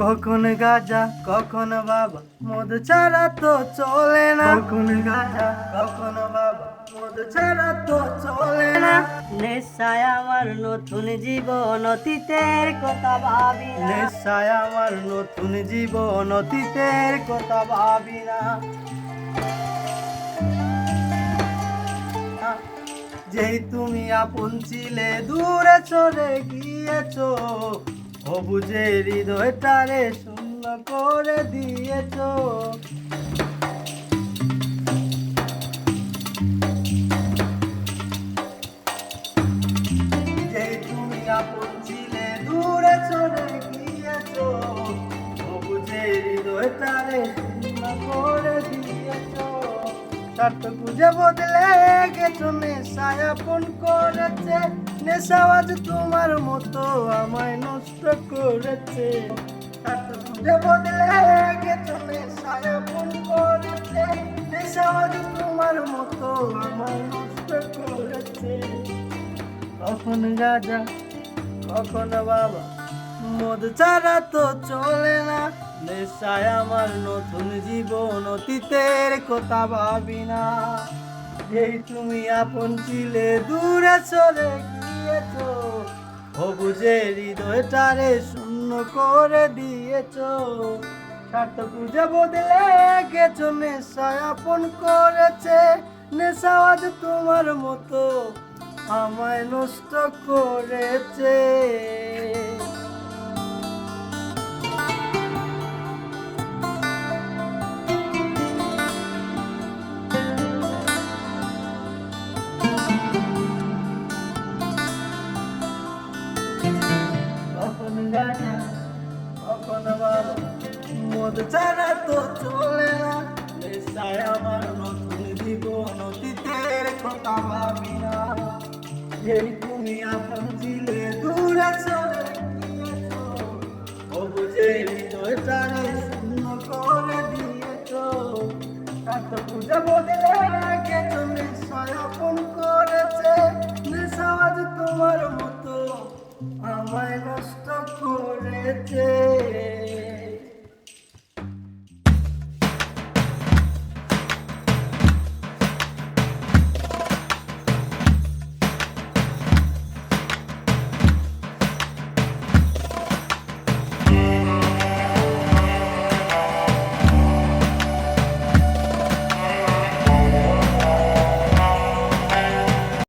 কখন গাজা কখন বাবা মদ ছাড়া তো চলে না। কখন গাজা কখন বাবা মদ ছাড়া তো চলে না। নেশায় আমার নতুন জীবন অতীতের কথা ভাবি নেশায় আমার নতুন জীবন অতীতের কথা ভাবি না। যেই তুমি আপন ছিলে দূরে চলে গিয়েছো। অবুঝে হৃদয়টারে শূন্য করে দিয়েছ। স্বার্থ খুঁজে বদলে গেছো, নেশায় আপন করেছে। নেশা আজ তোমার মতো আমায় বদলে তোমার মতো আমায় নষ্ট করেছে। কখন গাজা কখন বাবা? মদ ছাড়া তো চলে না। নেশায় আমার নতুন জীবন অতীতের কথা ভাবি না। যেই তুমি আপন ছিলে, দূরে চলে গিয়েছো। অবুঝে হৃদয়টারে শূন্য করে দিয়েছ। স্বার্থ খুঁজে বদলে গেছো, নেশায় আপন করেছে। নেশা আজ তোমার মতো আমায় নষ্ট করেছে। গানা কখনো বা মদ ছাড়া তো চলে না। নেশায় আমার নতুন জীবন অতীতের কথা ভাবি না। এই তুমি আপন ছিলে দূরে চলে ও বুঝে হৃদয়টারে শূন্য করে দিয়েছ এত পূজা বদলে গেছ নেশায় আপন করেছে। নেশা আজ তোমার